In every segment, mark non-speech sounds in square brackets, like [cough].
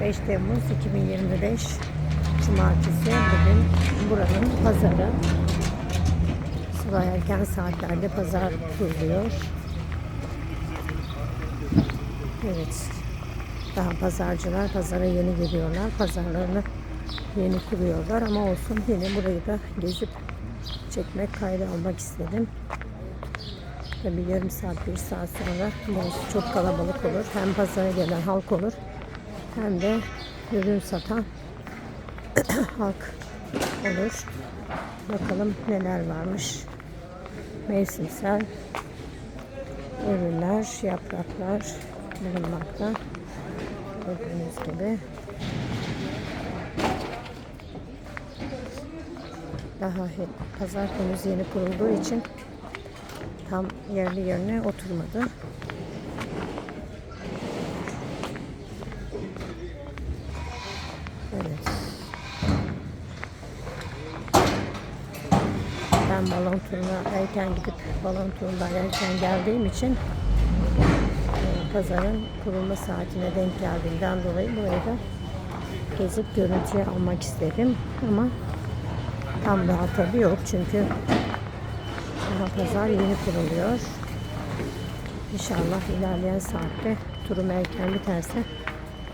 5 Temmuz 2025 Cumartesi bugün buranın pazarı. Sabah erken saatlerde pazar kuruluyor. Evet. Daha pazarcılar pazara yeni geliyorlar. Pazarlarını yeni kuruyorlar ama olsun yine burayı da gezip çekmek, kayda almak istedim. Tabii yarım saat, bir saat sonra burası çok kalabalık olur. Hem pazara gelen halk olur hem de ürün satan [clears throat] halk olur. Bakalım neler varmış. Mevsimsel ürünler, yapraklar bulunmakta. Gördüğünüz gibi. Daha pazar henüz yeni kurulduğu için tam yerli yerine oturmadı. Evet. Ben balon turuna erken gidip balon turundan erken geldiğim için e, pazarın kurulma saatine denk geldiğinden dolayı burayı da gezip görüntüye almak istedim ama tam daha tabii yok çünkü daha pazar yeni kuruluyor. İnşallah ilerleyen saatte turum erken biterse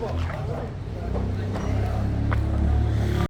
Come on.